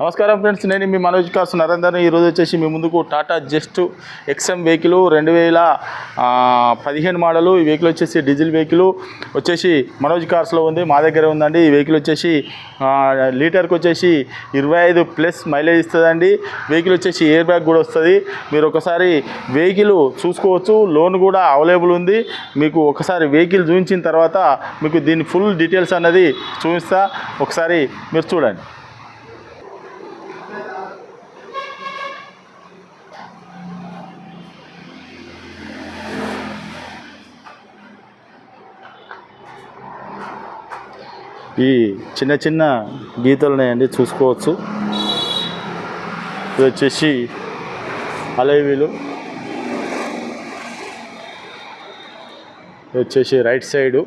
నమస్కారం ఫ్రెండ్స్ నేను మీ మనోజ్ కార్స్ నరేందర్ ఈరోజు వచ్చేసి మీ ముందుకు టాటా జస్ట్ ఎక్స్ఎం వెహికల్ రెండు వేల పదిహేను మోడలు. ఈ వెహికల్ వచ్చేసి డీజిల్ వెహికల్. వచ్చేసి మనోజ్ కార్స్లో ఉంది మా దగ్గర ఉందండి. ఈ వెహికల్ వచ్చేసి లీటర్కి వచ్చేసి ఇరవై ఐదు ప్లస్ మైలేజ్ ఇస్తుందండి. వెహికల్ వచ్చేసి ఎయిర్ బ్యాగ్ కూడా వస్తుంది. మీరు ఒకసారి వెహికల్ చూసుకోవచ్చు. లోన్ కూడా అవైలబుల్ ఉంది. మీకు ఒకసారి వెహికల్ చూపించిన తర్వాత మీకు దీని ఫుల్ డీటెయిల్స్ అన్నది చూపిస్తా. ఒకసారి మీరు చూడండి. ఈ చిన్న చిన్న గీతలు ఉన్నాయండి చూసుకోవచ్చు. ఇది వచ్చేసి అలైవీలు. ఇది వచ్చేసి right side.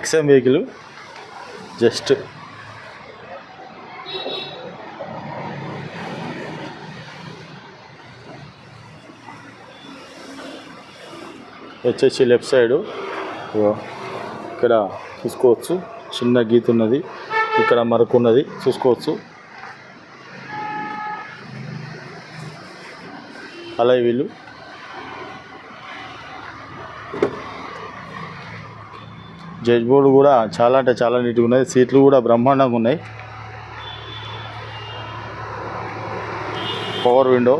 XM vehicle just వచ్చేసి లెఫ్ట్ సైడు. ఇక్కడ చూసుకోవచ్చు. చిన్న గీత ఉన్నది. ఇక్కడ మరకున్నది చూసుకోవచ్చు. అలా వీళ్ళు. జడ్జ్ బోర్డు కూడా చాలా అంటే చాలా నీట్గా ఉన్నది. సీట్లు కూడా బ్రహ్మాండంగా ఉన్నాయి. పవర్ విండో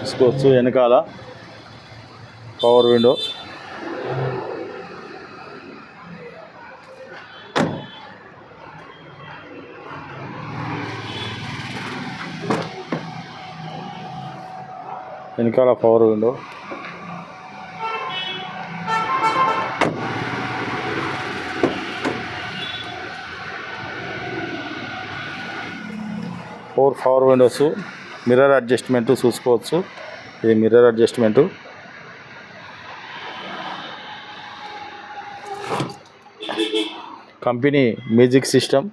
చూసుకోవచ్చు వెనకాల. పవర్ విండో వెనకాల power window four power windows mirror adjustment చూసుకోవచ్చు. ఇది mirror adjustment. Company music system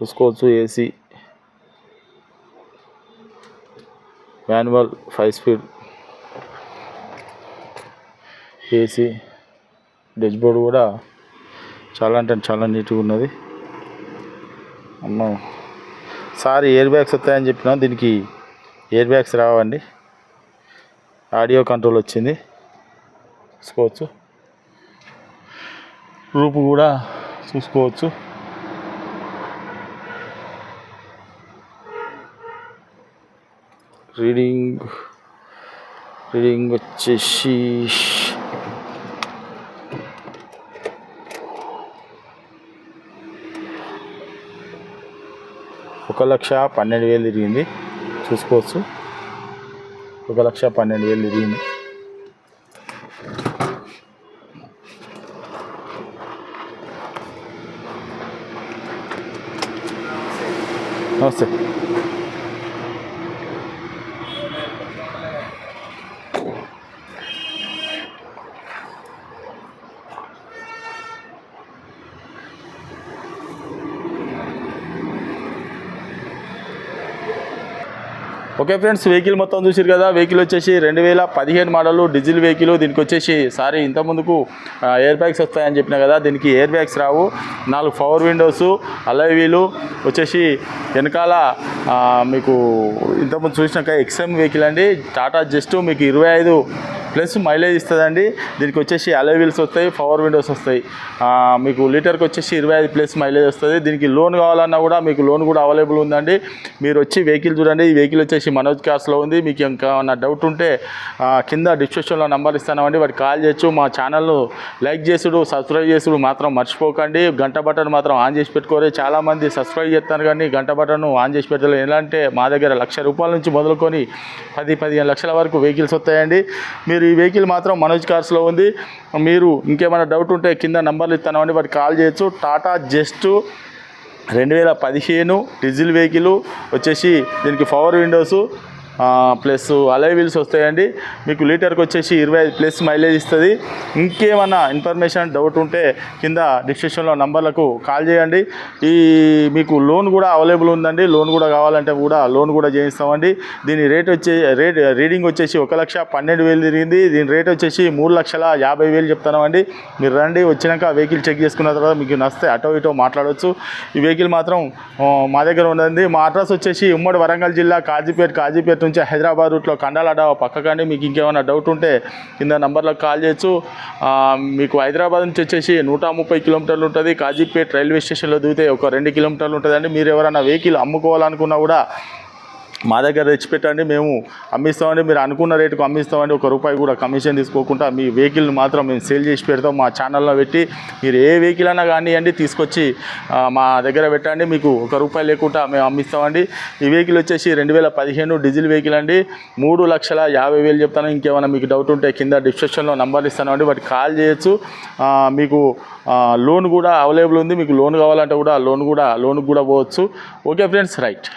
చూసుకోవచ్చు AC. Manual five speed AC. Dashboard కూడా చాలా అంటే చాలా నీట్గా ఉన్నది. అమ్మ. సార్ ఎయిర్ బ్యాగ్స్ వస్తాయని చెప్పినా. దీనికి ఎయిర్ బ్యాగ్స్ రావండి. ఆడియో కంట్రోల్ వచ్చింది. చూసుకోవచ్చు. రూపు కూడా చూసుకోవచ్చు. రీడింగ్ రీడింగ్ వచ్చేసి ఒక లక్ష పన్నెండు వేలు తిరిగింది. చూసుకోవచ్చు. ఒక లక్ష పన్నెండు వేలు తిరిగింది. నమస్తే. ఓకే ఫ్రెండ్స్ వెహికల్ మొత్తం చూసారు కదా. వెహికల్ వచ్చేసి రెండు వేల పదిహేను మోడల్ డీజిల్ వెహికల్. దీనికి వచ్చేసి సారీ ఇంత ముందుకు ఎయిర్ బ్యాగ్స్ వస్తాయని చెప్పిన కదా. దీనికి ఎయిర్ బ్యాగ్స్ రావు. నాలుగు పవర్ విండోస్ అలై వీలు వచ్చేసి వెనకాల మీకు ఇంతకుముందు చూసినాక ఎక్స్ఎం వెహికల్ అండి. టాటా జస్ట్ మీకు ఇరవై ఐదు ప్లస్ మైలేజ్ ఇస్తుందండి. దీనికి వచ్చేసి అలై వీల్స్ వస్తాయి పవర్ విండోస్ వస్తాయి. మీకు లీటర్కి వచ్చేసి ఇరవై ఐదు ప్లస్ మైలేజ్ వస్తుంది. దీనికి లోన్ కావాలన్నా కూడా మీకు లోన్ కూడా అవైలబుల్ ఉందండి. మీరు వచ్చి వెహికల్ చూడండి. ఈ వెహికల్ వచ్చేసి మనోజ్ కార్స్లో ఉంది. మీకు ఇంకా డౌట్ ఉంటే కింద డిస్క్రిప్షన్లో నంబర్ ఇస్తానండి వాటికి కాల్ చేయొచ్చు. మా ఛానల్ను లైక్ చేసుడు సబ్స్క్రైబ్ చేసుడు మాత్రం మర్చిపోకండి. గంట బటన్ మాత్రం ఆన్ చేసి పెట్టుకోరు. చాలామంది సబ్స్క్రైబ్ చేస్తారు కానీ గంట బటన్ ఆన్ చేసి పెట్టలేదు ఎలా అంటే మా దగ్గర లక్ష రూపాయల నుంచి మొదలుకొని పది పదిహేను లక్షల వరకు వెహికల్స్ వస్తాయండి. మీరు ఈ వెహికల్ మాత్రం మనోజ్ కార్స్లో ఉంది. మీరు ఇంకేమైనా డౌట్ ఉంటే కింద నంబర్లు ఇస్తానండి వాటికి కాల్ చేయొచ్చు. టాటా జస్ట్ రెండు వేల పదిహేను డీజిల్ వెహికల్ వచ్చేసి దీనికి power windows. Plus alloy wheels వస్తాయండి. మీకు లీటర్కి వచ్చేసి ఇరవై ఐదు ప్లస్ మైలేజ్ ఇస్తుంది. ఇంకేమన్నా ఇన్ఫర్మేషన్ డౌట్ ఉంటే కింద డిస్క్రిప్షన్లో నంబర్లకు కాల్ చేయండి. ఈ మీకు లోన్ కూడా అవైలబుల్ ఉందండి. లోన్ కూడా కావాలంటే కూడా లోన్ కూడా చేయిస్తామండి. దీని రేట్ వచ్చే రేట్ రీడింగ్ వచ్చేసి ఒక లక్ష పన్నెండు వేలు తిరిగింది. దీని రేట్ వచ్చేసి మూడు లక్షల యాభై వేలు చెప్తామండి మీరు రండి వచ్చినాక వెహికల్ చెక్ చేసుకున్న తర్వాత మీకు నస్తే అటో ఇటో మాట్లాడవచ్చు ఈ వెహికల్ మాత్రం మా దగ్గర ఉన్నది మా అడ్రస్ వచ్చేసి ఉమ్మడి వరంగల్ జిల్లా కాజీపేట కాజీపేట నుంచి హైదరాబాద్ రూట్లో కండాలడ పక్కకండి మీకు ఇంకేమైనా డౌట్ ఉంటే కింద నంబర్లకు కాల్ చేయొచ్చు. మీకు హైదరాబాద్ నుంచి వచ్చేసి నూట ముప్పై కిలోమీటర్లు ఉంటుంది. కాజీపేట్ రైల్వే స్టేషన్లో దిగితే ఒక రెండు కిలోమీటర్లు ఉంటుందండి. మీరు ఎవరైనా వెహికల్ అమ్ముకోవాలనుకున్నా కూడా మా దగ్గర తెచ్చిపెట్టండి మేము అమ్మిస్తామండి మీరు అనుకున్న రేటుకు అమ్మిస్తామండి ఒక రూపాయి కూడా కమిషన్ తీసుకోకుండా మీ వెహికల్ మాత్రం మేము సేల్ చేసి పెడతాం మా ఛానల్లో పెట్టి మీరు ఏ వెహికల్ అయినా కానివ్వండి తీసుకొచ్చి మా దగ్గర పెట్టండి మీకు ఒక రూపాయి లేకుండా మేము అమ్మిస్తామండి. ఈ వెహికల్ వచ్చేసి రెండు వేల పదిహేను డీజిల్ వెహికల్ అండి. మూడు లక్షల యాభై వేలు చెప్తాను ఇంకేమైనా మీకు డౌట్ ఉంటే కింద డిస్క్రిప్షన్లో నంబర్ ఇస్తానండి వాటికి కాల్ చేయొచ్చు. మీకు లోన్ కూడా అవైలబుల్ ఉంది మీకు లోన్ కావాలంటే కూడా లోన్ కూడా లోన్కి కూడా పోవచ్చు. Okay friends right.